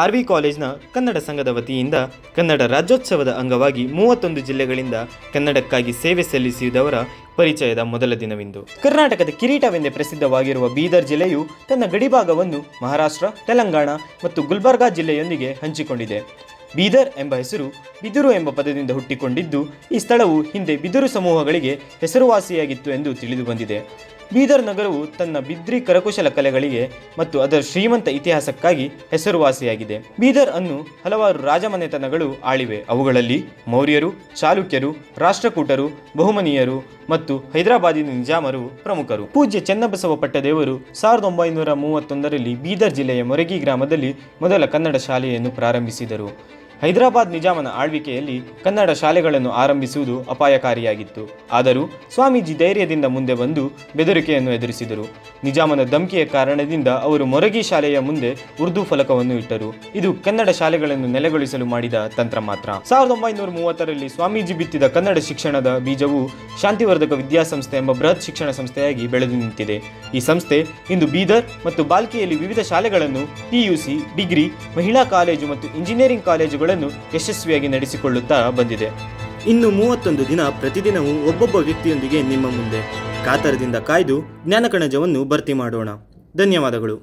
R V ಕಾಲೇಜ್ನ Kannada ಸಂಘದ ವತಿಯಿಂದ ಕನ್ನಡ ರಾಜ್ಯೋತ್ಸವದ ಅಂಗವಾಗಿ ಮೂವತ್ತೊಂದು ಜಿಲ್ಲೆಗಳಿಂದ ಕನ್ನಡಕ್ಕಾಗಿ ಸೇವೆ ಸಲ್ಲಿಸಿದವರ ಪರಿಚಯದ ಮೊದಲ ದಿನವಿಂದು. ಕರ್ನಾಟಕದ ಕಿರೀಟವೆಂದೇ ಪ್ರಸಿದ್ಧವಾಗಿರುವ ಬೀದರ್ ಜಿಲ್ಲೆಯು ತನ್ನ ಗಡಿಭಾಗವನ್ನು ಮಹಾರಾಷ್ಟ್ರ, ತೆಲಂಗಾಣ ಮತ್ತು ಗುಲ್ಬರ್ಗಾ ಜಿಲ್ಲೆಯೊಂದಿಗೆ ಹಂಚಿಕೊಂಡಿದೆ. ಬೀದರ್ ಎಂಬ ಹೆಸರು ಬಿದಿರು ಎಂಬ ಪದದಿಂದ ಹುಟ್ಟಿಕೊಂಡಿದ್ದು, ಈ ಸ್ಥಳವು ಹಿಂದೆ ಬಿದಿರು ಸಮೂಹಗಳಿಗೆ ಹೆಸರುವಾಸಿಯಾಗಿತ್ತು ಎಂದು ತಿಳಿದು ಬಂದಿದೆ ಬೀದರ್ ನಗರವು ತನ್ನ ಬಿದ್ರಿ ಕರಕುಶಲ ಕಲೆಗಳಿಗೆ ಮತ್ತು ಅದರ ಶ್ರೀಮಂತ ಇತಿಹಾಸಕ್ಕಾಗಿ ಹೆಸರುವಾಸಿಯಾಗಿದೆ. ಬೀದರ್ ಅನ್ನು ಹಲವಾರು ರಾಜಮನೆತನಗಳು ಆಳಿವೆ. ಅವುಗಳಲ್ಲಿ ಮೌರ್ಯರು, ಚಾಲುಕ್ಯರು, ರಾಷ್ಟ್ರಕೂಟರು, ಬಹುಮನೀಯರು ಮತ್ತು ಹೈದರಾಬಾದಿನ ನಿಜಾಮರು ಪ್ರಮುಖರು. ಪೂಜ್ಯ ಚೆನ್ನಬಸವ ಪಟ್ಟದೇವರು ಸಾವಿರದ ಒಂಬೈನೂರ ಮೂವತ್ತೊಂದರಲ್ಲಿ ಬೀದರ್ ಜಿಲ್ಲೆಯ ಮೊರಗಿ ಗ್ರಾಮದಲ್ಲಿ ಮೊದಲ ಕನ್ನಡ ಶಾಲೆಯನ್ನು ಪ್ರಾರಂಭಿಸಿದರು. ಹೈದರಾಬಾದ್ ನಿಜಾಮನ ಆಳ್ವಿಕೆಯಲ್ಲಿ ಕನ್ನಡ ಶಾಲೆಗಳನ್ನು ಆರಂಭಿಸುವುದು ಅಪಾಯಕಾರಿಯಾಗಿತ್ತು. ಆದರೂ ಸ್ವಾಮೀಜಿ ಧೈರ್ಯದಿಂದ ಮುಂದೆ ಬಂದು ಬೆದರಿಕೆಯನ್ನು ಎದುರಿಸಿದರು. ನಿಜಾಮನ ಧಮಕಿಯ ಕಾರಣದಿಂದ ಅವರು ಮೊರಗಿ ಶಾಲೆಯ ಮುಂದೆ ಉರ್ದು ಫಲಕವನ್ನು ಇಟ್ಟರು. ಇದು ಕನ್ನಡ ಶಾಲೆಗಳನ್ನು ನೆಲೆಗೊಳಿಸಲು ಮಾಡಿದ ತಂತ್ರ ಮಾತ್ರ. ಸಾವಿರದ ಒಂಬೈನೂರ ಮೂವತ್ತರಲ್ಲಿ ಸ್ವಾಮೀಜಿ ಬಿತ್ತಿದ ಕನ್ನಡ ಶಿಕ್ಷಣದ ಬೀಜವು ಶಾಂತಿವರ್ಧಕ ವಿದ್ಯಾಸಂಸ್ಥೆ ಎಂಬ ಬೃಹತ್ ಶಿಕ್ಷಣ ಸಂಸ್ಥೆಯಾಗಿ ಬೆಳೆದು ನಿಂತಿದೆ. ಈ ಸಂಸ್ಥೆ ಇಂದು ಬೀದರ್ ಮತ್ತು ಬಾಲ್ಕಿಯಲ್ಲಿ ವಿವಿಧ ಶಾಲೆಗಳನ್ನು ಪಿಯುಸಿ, ಡಿಗ್ರಿ, ಮಹಿಳಾ ಕಾಲೇಜು ಮತ್ತು ಇಂಜಿನಿಯರಿಂಗ್ ಕಾಲೇಜುಗಳನ್ನು ಯಶಸ್ವಿಯಾಗಿ ನಡೆಸಿಕೊಳ್ಳುತ್ತಾ ಬಂದಿದೆ. ಇನ್ನು ಮೂವತ್ತೊಂದು ದಿನ ಪ್ರತಿದಿನವೂ ಒಬ್ಬೊಬ್ಬ ವ್ಯಕ್ತಿಯೊಂದಿಗೆ ನಿಮ್ಮ ಮುಂದೆ. ಕಾತರದಿಂದ ಕಾಯ್ದು ಜ್ಞಾನಕಣಜವನ್ನು ಭರ್ತಿ ಮಾಡೋಣ. ಧನ್ಯವಾದಗಳು.